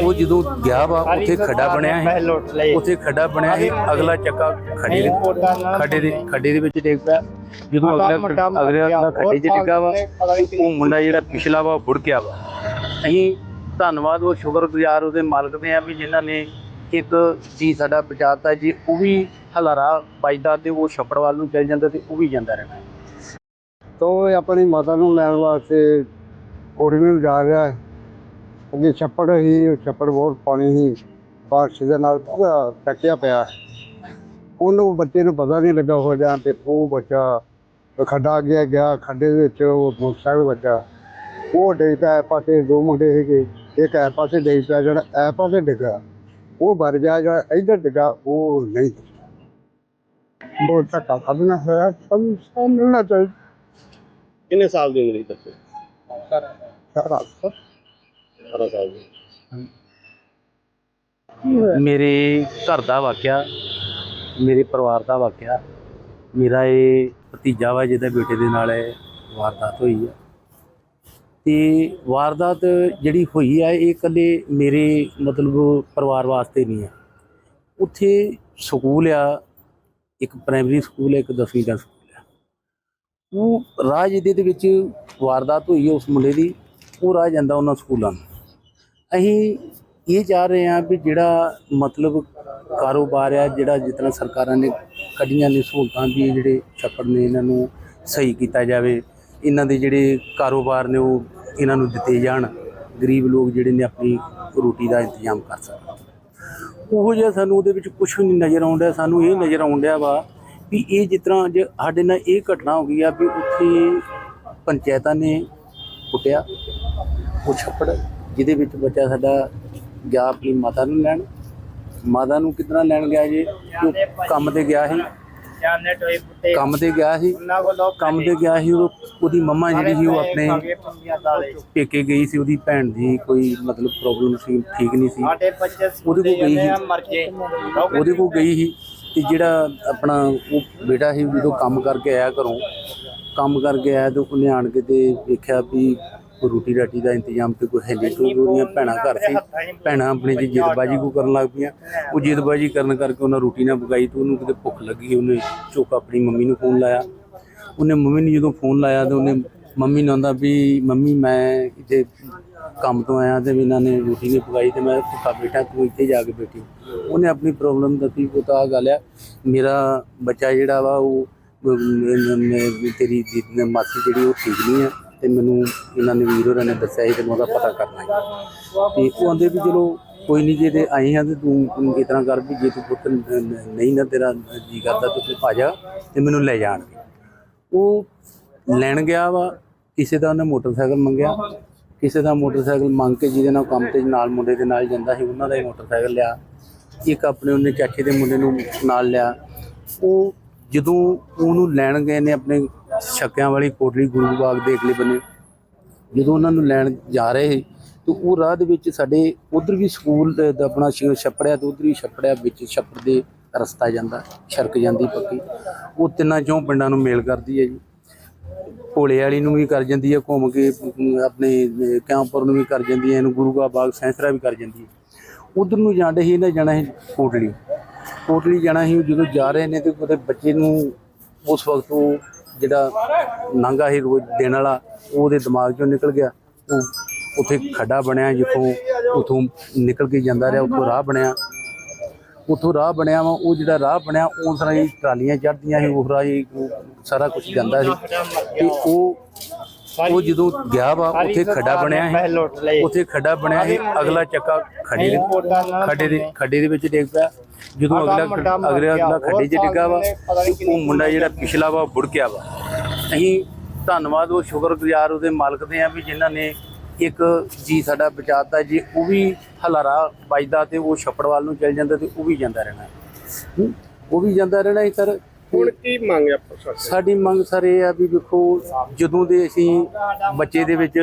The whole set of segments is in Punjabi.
ਉਹ ਜਦੋਂ ਗਿਆ ਵਾ ਉੱਥੇ ਖੱਡਾ ਬਣਿਆ ਸੀ। ਉੱਥੇ ਖੱਡਾ ਬਣਿਆ ਸੀ। ਅਗਲਾ ਚੱਕਾ ਖੱਡੇ ਦੇ ਖੱਡੇ ਦੇ ਖੱਡੇ ਦੇ ਵਿੱਚ ਡਿੱਗ ਪਿਆ। ਜਦੋਂ ਅਗਲਾ ਅਗਲੇ ਅਗਲਾ ਖੱਡੇ 'ਚ ਡਿੱਗਾ ਵਾ ਉਹ ਮੁੰਡਾ ਜਿਹੜਾ ਪਿਛਲਾ ਵਾ ਉਹ ਬੁੜ ਗਿਆ ਵਾ। ਅਸੀਂ ਧੰਨਵਾਦ ਉਹ ਸ਼ੁਕਰਗੁਜ਼ਾਰ ਉਹਦੇ ਮਾਲਕ ਦੇ ਆ ਵੀ ਜਿਨ੍ਹਾਂ ਨੇ ਇੱਕ ਜੀ ਸਾਡਾ ਬਚਾਤਾ ਜੀ ਉਹ ਵੀ ਹਲਾਰਾ ਵੱਜਦਾ ਤੇ ਉਹ ਛੱਪੜ ਵੱਲ ਨੂੰ ਚੱਲ ਜਾਂਦਾ ਤੇ ਉਹ ਵੀ ਜਾਂਦਾ ਰਹਿਣਾ। ਤੋਂ ਆਪਣੀ ਮਾਤਾ ਨੂੰ ਲੈਣ ਵਾਸਤੇ ਕੋੜੀ ਨੂੰ ਜਾ ਰਿਹਾ ਹੈ। ਅੱਗੇ ਛੱਪੜ ਹੀ ਛੱਪੜ ਬਹੁਤ ਪਾਣੀ ਸੀ ਬਾਰਿਸ਼ ਦੇ ਨਾਲ ਪੂਰਾ ਟੱਕਿਆ ਪਿਆ। ਉਹਨੂੰ ਬੱਚੇ ਨੂੰ ਪਤਾ ਨਹੀਂ ਲੱਗਾ ਹੋ ਜਾਂ ਤੇ ਉਹ ਬੱਚਾ ਖੱਡਾ ਗਿਆ ਗਿਆ ਖੱਡੇ ਦੇ ਵਿੱਚ ਉਹ ਮੋਟਰਸਾਈਕਲ ਬੱਚਾ ਉਹ ਡੇ ਪਿਆ ਇਹ ਪਾਸੇ ਦੋ ਮੁੰਡੇ ਸੀਗੇ ਇੱਕ ਇਹ ਪਾਸੇ ਡੇ ਪਿਆ ਜਿਹੜਾ ਇਹ ਪਾਸੇ ਡਿੱਗਾ ਉਹ ਮਰ ਗਿਆ ਜਿਹੜਾ ਇੱਧਰ ਡਿੱਗਾ ਉਹ ਨਹੀਂ ਬਹੁਤ ਧੱਕਾ ਕਰਨਾ ਹੋਇਆ ਸਭ ਮਿਲਣਾ ਚਾਹੀਦਾ। ਕਿੰਨੇ ਸਾਲ ਦੀ ਉਮਰ ਸੀ ਸਾਰਾ। 18 ਸਾਲ ਦੀ। ਮੇਰੇ ਘਰ ਦਾ ਵਾਕਿਆ, ਮੇਰੇ ਪਰਿਵਾਰ ਦਾ ਵਾਕਿਆ, ਮੇਰਾ ਇਹ ਭਤੀਜਾ ਵਾ ਜਿਹਦੇ ਬੇਟੇ ਦੇ ਨਾਲ ਇਹ ਵਾਰਦਾਤ ਹੋਈ ਆ। ਤੇ ਵਾਰਦਾਤ ਜਿਹੜੀ ਹੋਈ ਆ, ਇਹ ਇਕੱਲੇ ਮੇਰੇ ਮਤਲਬ ਪਰਿਵਾਰ ਵਾਸਤੇ ਨਹੀਂ ਆ। ਉੱਥੇ ਸਕੂਲ ਆ, ਇੱਕ ਪ੍ਰਾਇਮਰੀ ਸਕੂਲ ਹੈ ਇੱਕ 10ਵੀਂ ਦਾ ਸਕੂਲ ਆ। ਉਹ ਰਾਹ ਜਿਹਦੇ ਦੇ ਵਿੱਚ ਵਾਰਦਾਤ ਹੋਈ ਹੈ ਉਸ ਮੁੰਡੇ ਦੀ, ਉਹ ਰਾਹ ਜਾਂਦਾ ਉਹਨਾਂ ਸਕੂਲਾਂ ਨੂੰ। ਅਸੀਂ ਇਹ ਚਾਹ ਰਹੇ ਹਾਂ ਵੀ ਜਿਹੜਾ ਮਤਲਬ ਕਾਰੋਬਾਰ ਆ, ਜਿਹੜਾ ਜਿਤਨਾ ਸਰਕਾਰਾਂ ਨੇ ਕੱਢੀਆਂ ਨੇ ਸਹੂਲਤਾਂ ਵੀ ਜਿਹੜੇ ਛੱਪੜ ਨੇ ਇਹਨਾਂ ਨੂੰ ਸਹੀ ਕੀਤਾ ਜਾਵੇ, ਇਹਨਾਂ ਦੇ ਜਿਹੜੇ ਕਾਰੋਬਾਰ ਨੇ ਉਹ ਇਹਨਾਂ ਨੂੰ ਦਿੱਤੇ ਜਾਣ, ਗਰੀਬ ਲੋਕ ਜਿਹੜੇ ਨੇ ਆਪਣੀ ਰੋਟੀ ਦਾ ਇੰਤਜ਼ਾਮ ਕਰ ਸਕਣ। ਉਹ ਜਿਹਾ ਸਾਨੂੰ ਉਹਦੇ ਵਿੱਚ ਕੁਝ ਵੀ ਨਹੀਂ ਨਜ਼ਰ ਆਉਂਦਾ, ਸਾਨੂੰ ਇਹ ਨਜ਼ਰ ਆਉਂਦਾ ਵਾ ਵੀ ਇਹ ਜਿਸ ਤਰ੍ਹਾਂ ਅੱਜ ਸਾਡੇ ਨਾਲ ਇਹ ਘਟਨਾ ਹੋ ਗਈ ਆ ਵੀ ਉੱਥੇ ਪੰਚਾਇਤਾਂ ਨੇ ਕੁੱਟਿਆ, ਉਹ ਛੱਪੜ ਜਿਹਦੇ ਵਿੱਚ ਬੱਚਾ ਸਾਡਾ ਗਿਆ ਆਪਣੀ ਮਾਤਾ ਨੂੰ ਲੈਣ। ਮਾਤਾ ਨੂੰ ਕਿਤਨਾ ਲੈਣ ਗਿਆ ਜੀ? ਉਹ ਕੰਮ ਤੇ ਗਿਆ ਸੀ। ਕੰਮ ਤੇ ਗਿਆ ਸੀ। ਕੰਮ ਤੇ ਗਿਆ ਸੀ ਉਹ ਉਹਦੀ ਮੰਮਾ ਜਿਹੜੀ ਸੀ ਉਹ ਆਪਣੇ ਪੇਕੇ ਗਈ ਸੀ ਉਹਦੀ ਭੈਣ ਦੀ ਕੋਈ ਮਤਲਬ ਪ੍ਰੋਬਲਮ ਸੀ ਠੀਕ ਨਹੀਂ ਸੀ। ਉਹਦੇ ਕੋਲ ਗਈ ਸੀ। ਉਹਦੇ ਕੋਲ ਗਈ ਸੀ ਤੇ ਜਿਹੜਾ ਆਪਣਾ ਉਹ ਬੇਟਾ ਸੀ ਜਦੋਂ ਕੰਮ ਕਰਕੇ ਆਇਆ ਘਰੋਂ ਕੰਮ ਕਰਕੇ ਆਇਆ ਤੇ ਉਹਨੇ ਆਣ ਕੇ ਤੇ ਵੇਖਿਆ ਵੀ ਕੋਈ ਰੋਟੀ ਰਾਟੀ ਦਾ ਇੰਤਜ਼ਾਮ ਤੇ ਕੋਈ ਹੈ ਨਹੀਂ ਕਿਉਂਕਿ ਉਹਦੀਆਂ ਭੈਣਾਂ ਘਰ ਸੀ, ਭੈਣਾਂ ਆਪਣੀ ਜੀ ਜਿੱਦਬਾਜੀ ਕੋ ਕਰਨ ਲੱਗ ਪਈਆਂ। ਉਹ ਜਿੱਦਬਾਜੀ ਕਰਨ ਕਰਕੇ ਉਹਨਾਂ ਰੋਟੀ ਨਾ ਪਕਾਈ ਤੇ ਉਹਨੂੰ ਕਿਤੇ ਭੁੱਖ ਲੱਗੀ, ਉਹਨੇ ਚੁੱਕ ਆਪਣੀ ਮੰਮੀ ਨੂੰ ਫੋਨ ਲਾਇਆ। ਉਹਨੇ ਮੰਮੀ ਨੂੰ ਜਦੋਂ ਫੋਨ ਲਾਇਆ ਤੇ ਉਹਨੇ ਮੰਮੀ ਨੂੰ ਆਂਦਾ ਵੀ, ਮੰਮੀ, ਮੈਂ ਕਿਤੇ ਕੰਮ ਤੋਂ ਆਇਆ ਤੇ ਇਹਨਾਂ ਨੇ ਰੋਟੀ ਨਹੀਂ ਪਕਾਈ ਤੇ ਮੈਂ ਭੁੱਖਾ ਬੈਠਾ, ਤੂੰ ਇੱਥੇ ਜਾ ਕੇ ਬੈਠੀ। ਉਹਨੇ ਆਪਣੀ ਪ੍ਰੋਬਲਮ ਦੱਸੀ, ਉਹ ਤਾਂ ਆ ਗੱਲ ਆ, ਮੇਰਾ ਬੱਚਾ ਜਿਹੜਾ ਵਾ, ਉਹ ਤੇਰੀ ਦੀਦੀ ਮਾਸੀ ਜਿਹੜੀ ਉਹ ਠੀਕ ਨਹੀਂ ਹੈ ਤੇ ਮੈਨੂੰ ਇਹਨਾਂ ਨੇ ਵੀਰ ਹੋਰਾਂ ਨੇ ਦੱਸਿਆ ਸੀ ਤੇ ਮੈਂ ਉਹਦਾ ਪਤਾ ਕਰਨਾ ਹੈ ਤੇ ਉਹ ਆਂਦੇ ਵੀ ਚਲੋ ਕੋਈ ਨਹੀਂ ਜੇ ਤੇ ਆਏ ਹਾਂ ਤੇ ਤੂੰ ਤੂੰ ਇਸ ਤਰ੍ਹਾਂ ਕਰ ਵੀ ਜੇ ਤੂੰ ਪੁੱਤ ਨਹੀਂ ਨਾ ਤੇਰਾ ਜੀ ਕਰਦਾ ਤੇ ਤੂੰ ਆ ਜਾ ਤੇ ਮੈਨੂੰ ਲੈ ਜਾਣਗੇ ਉਹ ਲੈਣ ਗਿਆ ਵਾ, ਕਿਸੇ ਦਾ ਉਹਨੇ ਮੋਟਰਸਾਈਕਲ ਮੰਗਿਆ, ਕਿਸੇ ਦਾ ਮੋਟਰਸਾਈਕਲ ਮੰਗ ਕੇ ਜਿਹਦੇ ਨਾਲ ਕੰਮ ਤੇ ਨਾਲ ਮੁੰਡੇ ਦੇ ਨਾਲ ਜਾਂਦਾ ਸੀ, ਉਹਨਾਂ ਦਾ ਹੀ ਮੋਟਰਸਾਈਕਲ ਲਿਆ। ਇੱਕ ਆਪਣੇ ਉਹਨੇ ਚਾਚੇ ਦੇ ਮੁੰਡੇ ਨੂੰ ਨਾਲ ਲਿਆ। ਉਹ ਜਦੋਂ ਉਹਨੂੰ ਲੈਣ ਗਏ ਨੇ ਆਪਣੇ ਛੱਕਿਆਂ ਵਾਲੀ ਕੋਟਲੀ ਗੁਰੂ ਬਾਗ ਦੇ ਅਗਲੇ ਬੰਨੇ ਜਦੋਂ ਉਹਨਾਂ ਨੂੰ ਲੈਣ ਜਾ ਰਹੇ ਸੀ ਤੇ ਉਹ ਰਾਹ ਦੇ ਵਿੱਚ ਸਾਡੇ ਉਧਰ ਵੀ ਸਕੂਲ ਦਾ ਆਪਣਾ ਛੱਪੜਿਆ ਤੇ ਉਧਰ ਵੀ ਛੱਪੜਿਆ ਵਿੱਚ ਛੱਪੜ ਦੇ ਰਸਤਾ ਜਾਂਦਾ ਛਰਕ ਜਾਂਦੀ ਪੱਕੀ। ਉਹ ਤਿੰਨਾਂ ਚੋਂ ਪਿੰਡਾਂ ਨੂੰ ਮੇਲ ਕਰਦੀ ਹੈ ਜੀ। ਭੋਲੇ ਵਾਲੀ ਨੂੰ ਵੀ ਕਰ ਜਾਂਦੀ ਹੈ ਘੁੰਮ ਕੇ ਆਪਣੇ ਅਹ, ਕਿਆਂਪੁਰ ਨੂੰ ਵੀ ਕਰ ਜਾਂਦੀ ਹੈ ਇਹਨੂੰ ਗੁਰੂ ਕਾ ਬਾਗ ਸੈਂਸਰਾ ਵੀ ਕਰ ਜਾਂਦੀ ਹੈ। ਉਧਰ ਨੂੰ ਜਾਂਦੇ ਹੀ ਇਹਨਾਂ ਜਾਣਾ ਸੀ ਕੋਟਲੀ। ਕੋਟਲੀ ਜਾਣਾ ਹੀ ਜਦੋਂ ਜਾ ਰਹੇ ਨੇ ਤੇ ਉਹਦੇ ਬੱਚੇ ਨੂੰ ਉਸ ਵਕਤ ਉਹ ਜਿਹੜਾ ਨਾਂਗਾ ਸੀ ਰੋਜ਼ ਦੇਣ ਵਾਲਾ ਉਹ ਉਹਦੇ ਦਿਮਾਗ ਚੋਂ ਨਿਕਲ ਗਿਆ। ਉਹ ਉੱਥੇ ਖੱਡਾ ਬਣਿਆ ਜਿੱਥੋਂ ਉਥੋਂ ਨਿਕਲ ਕੇ ਜਾਂਦਾ ਰਿਹਾ, ਉੱਥੋਂ ਰਾਹ ਬਣਿਆ। ਉੱਥੋਂ ਰਾਹ ਬਣਿਆ ਵਾ, ਉਹ ਜਿਹੜਾ ਰਾਹ ਬਣਿਆ, ਉਸ ਰਾਹੀਂ ਟਰਾਲੀਆਂ ਚੜ੍ਹਦੀਆਂ ਸੀ ਉਹ ਰਾਹੀਂ ਸਾਰਾ ਕੁਝ ਜਾਂਦਾ ਸੀ। ਤੇ ਉਹ ਉਹ ਜਦੋਂ ਗਿਆ ਵਾ ਉੱਥੇ ਖੱਡਾ ਬਣਿਆ ਸੀ। ਉੱਥੇ ਖੱਡਾ ਬਣਿਆ ਸੀ। ਅਗਲਾ ਚੱਕਾ ਖੱਡੇ ਦੇ ਖੱਡੇ ਦੇ ਖੱਡੇ ਦੇ ਵਿੱਚ ਡਿੱਗ ਪਿਆ। ਜਦੋਂ ਅਗਲਾ ਅਗਲਾ ਅਗਲਾ ਖੱਡੇ 'ਚ ਡਿੱਗਾ ਵਾ ਉਹ ਮੁੰਡਾ ਜਿਹੜਾ ਪਿਛਲਾ ਵਾ ਉਹ ਬੁੜ ਗਿਆ ਵਾ। ਅਸੀਂ ਧੰਨਵਾਦ ਉਹ ਸ਼ੁਕਰਗੁਜ਼ਾਰ ਉਹਦੇ ਮਾਲਕ ਦੇ ਆ ਵੀ ਜਿਨ੍ਹਾਂ ਨੇ ਇੱਕ ਜੀ ਸਾਡਾ ਬਚਾਤਾ। ਜੀ ਉਹ ਵੀ ਹਲਾਰਾ ਵੱਜਦਾ ਤੇ ਉਹ ਛੱਪੜ ਵੱਲ ਨੂੰ ਚੱਲ ਜਾਂਦਾ ਤੇ ਉਹ ਵੀ ਜਾਂਦਾ ਰਹਿਣਾ। ਹੂੰ, ਉਹ ਵੀ ਜਾਂਦਾ ਰਹਿਣਾ ਸਰ। ਹੁਣ ਕੀ ਮੰਗਿਆ ਪ੍ਰਸ਼ਾਸਨ ਸਾਡੀ? ਮੰਗ ਸਰ ਇਹ ਆ ਵੀ ਵੇਖੋ ਜਦੋਂ ਦੇ ਅਸੀਂ ਬੱਚੇ ਦੇ ਵਿੱਚ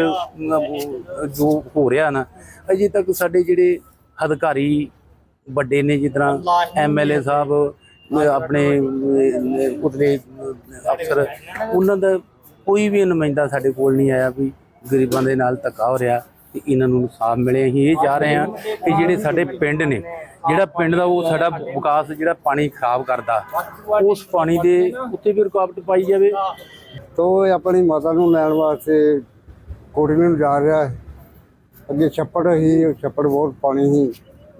ਜੋ ਹੋ ਰਿਹਾ ਨਾ ਅਜੇ ਤੱਕ ਸਾਡੇ ਜਿਹੜੇ ਅਧਿਕਾਰੀ ਵੱਡੇ ਨੇ ਜਿਸ ਤਰ੍ਹਾਂ ਐਮਐਲਏ ਸਾਹਿਬ ਆਪਣੇ ਉਤਲੇ ਅਫਸਰ ਉਹਨਾਂ ਦਾ ਕੋਈ ਵੀ ਨੁਮਾਇੰਦਾ ਸਾਡੇ ਕੋਲ ਨਹੀਂ ਆਇਆ ਵੀ ਗਰੀਬਾਂ ਦੇ ਨਾਲ ਧੱਕਾ ਹੋ ਰਿਹਾ। ਤੇ ਇਹਨਾਂ ਨੂੰ ਇਨਸਾਫ ਮਿਲੇ, ਅਸੀਂ ਇਹ ਚਾਹ ਰਹੇ ਹਾਂ ਕਿ ਜਿਹੜੇ ਸਾਡੇ ਪਿੰਡ ਨੇ, ਜਿਹੜਾ ਪਿੰਡ ਦਾ ਉਹ ਸਾਡਾ ਵਿਕਾਸ, ਜਿਹੜਾ ਪਾਣੀ ਖਰਾਬ ਕਰਦਾ, ਉਸ ਪਾਣੀ ਦੇ ਉੱਤੇ ਵੀ ਰੁਕਾਵਟ ਪਾਈ ਜਾਵੇ। ਤੋਂ ਇਹ ਆਪਣੀ ਮਾਤਾ ਨੂੰ ਲੈਣ ਵਾਸਤੇ ਕੋਠੀ ਨੂੰ ਜਾ ਰਿਹਾ ਹੈ। ਅੱਗੇ ਛੱਪੜ ਹੀ ਛੱਪੜ ਬਹੁਤ ਪਾਣੀ ਹੀ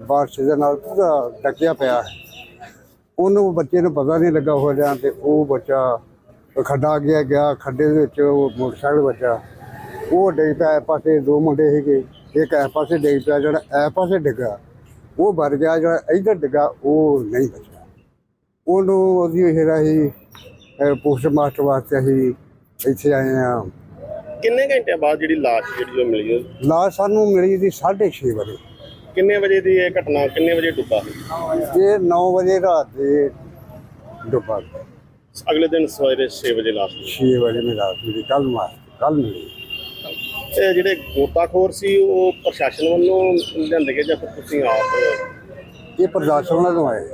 ਬਾਰਿਸ਼ ਦੇ ਨਾਲ ਪੂਰਾ ਟਕਿਆ ਪਿਆ ਹੈ। ਉਹਨੂੰ ਬੱਚੇ ਨੂੰ ਪਤਾ ਨਹੀਂ ਲੱਗਾ ਹੋ ਰਿਹਾ ਤੇ ਉਹ ਬੱਚਾ ਖੱਡਾ ਗਿਆ ਗਿਆ, ਖੱਡੇ ਦੇ ਵਿੱਚ ਉਹ ਮੋਟਰਸਾਈਕਲ ਬੱਚਾ ਉਹ ਡਿੱਗ ਪਿਆ ਇਸ ਪਾਸੇ ਦੋ ਮੁੰਡੇ ਸੀਗੇ ਇੱਕ ਇਸ ਪਾਸੇ ਡਿੱਗ ਪਿਆ ਜਿਹੜਾ ਇਸ ਪਾਸੇ ਡਿੱਗਾ ਉਹ ਮਰ ਗਿਆ ਜਿਹੜਾ ਇੱਧਰ ਡਿੱਗਾ ਉਹ ਨਹੀਂ ਬਚਿਆ। ਉਹਨੂੰ ਉਹਦੀ ਹੈਰਾ ਹੀ ਪੋਸਟ ਮਾਸਟਰ ਵਾਸਤੇ ਅਸੀਂ ਇੱਥੇ ਆਏ ਆ ਕਿੰਨੇ ਘੰਟੇ ਬਾਅਦ ਜਿਹੜੀ ਲਾਸ਼ ਜਿਹੜੀ ਉਹ ਮਿਲੀ ਉਹ? ਲਾਸ਼ ਸਾਨੂੰ ਮਿਲੀ ਦੀ 6:30 ਵਜੇ। ਕਿੰਨੇ ਵਜੇ ਦੀ ਇਹ ਘਟਨਾ ਕਿੰਨੇ ਵਜੇ ਡੁੱਬਾ? ਇਹ 9 ਵਜੇ ਰਾਤ ਦੇ ਦੁਪਹਿਰ ਅਗਲੇ ਦਿਨ ਸਵੇਰੇ 6 ਵਜੇ ਲਾਸ਼ ਮਿਲੀ। 6 ਵਜੇ ਮਿਲੀ ਕੱਲ ਮਾਰ ਕੱਲ ਮਿਲੀ। ਤੇ ਜਿਹੜੇ ਗੋਤਾਖੋਰ ਸੀ ਉਹ ਪ੍ਰਸ਼ਾਸਨ ਵੱਲੋਂ ਲਿਆਂਦੇ ਗਏ ਜਾਂ ਫਿਰ ਤੁਸੀਂ ਆਪ ਇਹ ਪ੍ਰਦਰਸ਼ਨ ਤੋਂ ਆਏ।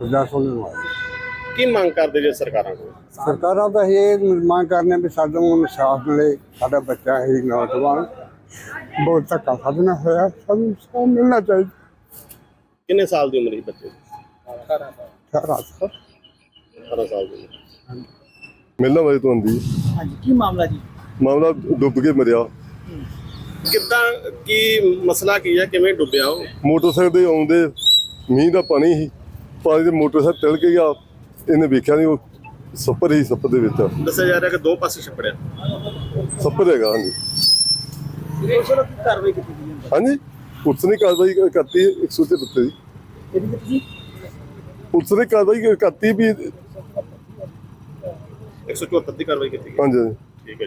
ਪ੍ਰਦਰਸ਼ਨ ਤੋਂ ਆਏ। ਕੀ ਮੰਗ ਕਰਦੇ ਜੇ ਸਰਕਾਰਾਂ ਕੋਲ? ਸਰਕਾਰਾਂ ਦਾ ਇਹ ਮੰਗ ਕਰਨੇ ਵੀ ਸਾਨੂੰ ਇਨਸਾਫ ਮਿਲੇ ਸਾਡਾ ਬੱਚਾ ਹੈ ਨੌਜਵਾਨ। ਬਹੁਤ ਧੱਕਾ ਸਾਧਨਾ ਹੋਇਆ ਸਾਨੂੰ ਇਨਸਾਫ ਮਿਲਣਾ ਚਾਹੀਦਾ। ਕਿੰਨੇ ਸਾਲ ਦੀ ਉਮਰ ਸੀ ਬੱਚੇ ਦੀ? ਸਾਰਾ ਸਰ 18 ਸਾਲ ਦੀ ਮਿਲਣਾ ਵਜੇ ਤੋਂ ਆਉਂਦੀ ਹਾਂਜੀ ਕੀ ਮਾਮਲਾ ਜੀ? ਮਾਮਲਾ ਡੁੱਬ ਕੇ ਮਰਿਆ। ਕਿੱਦਾਂ ਕੀ ਮਸਲਾ ਕੀ ਹੈ? ਕਿਵੇਂ ਡੁੱਬਿਆ ਉਹ? ਮੋਟਰਸਾਈਕਲ ਦੇ ਆਉਂਦੇ ਮੀਂਹ ਦਾ ਪਾਣੀ ਸੀ। ਪਾਣੀ ਦੇ ਮੋਟਰਸਾਈਕਲ ਤਿਲ ਕੇ ਗਿਆ। ਇਹਨੇ ਵੇਖਿਆ ਨਹੀਂ ਉਹ ਸੱਪਰ ਹੀ ਸੱਪ ਦੇ ਵਿੱਚ। ਦੱਸਿਆ ਜਾ ਰਿਹਾ ਕਿ ਦੋ ਪਾਸੇ ਛੱਪੜਿਆ। ਸੱਪਰ ਹੈਗਾ ਹਾਂਜੀ। ਵੱਲੋਂ ਕੀ ਕਾਰਵਾਈ ਕੀਤੀ ਗਈ ਹੈ ਹਾਂਜੀ ਪੁਲਿਸ ਨੇ ਕਾਰਵਾਈ ਕਰਤੀ 173 ਦੀ। ਪੁਲਿਸ ਨੇ ਕਾਰਵਾਈ ਕਰਤੀ ਵੀ 174 ਦੀ ਕਾਰਵਾਈ ਕੀਤੀ ਗਈ। ਹਾਂਜੀ ਠੀਕ ਹੈ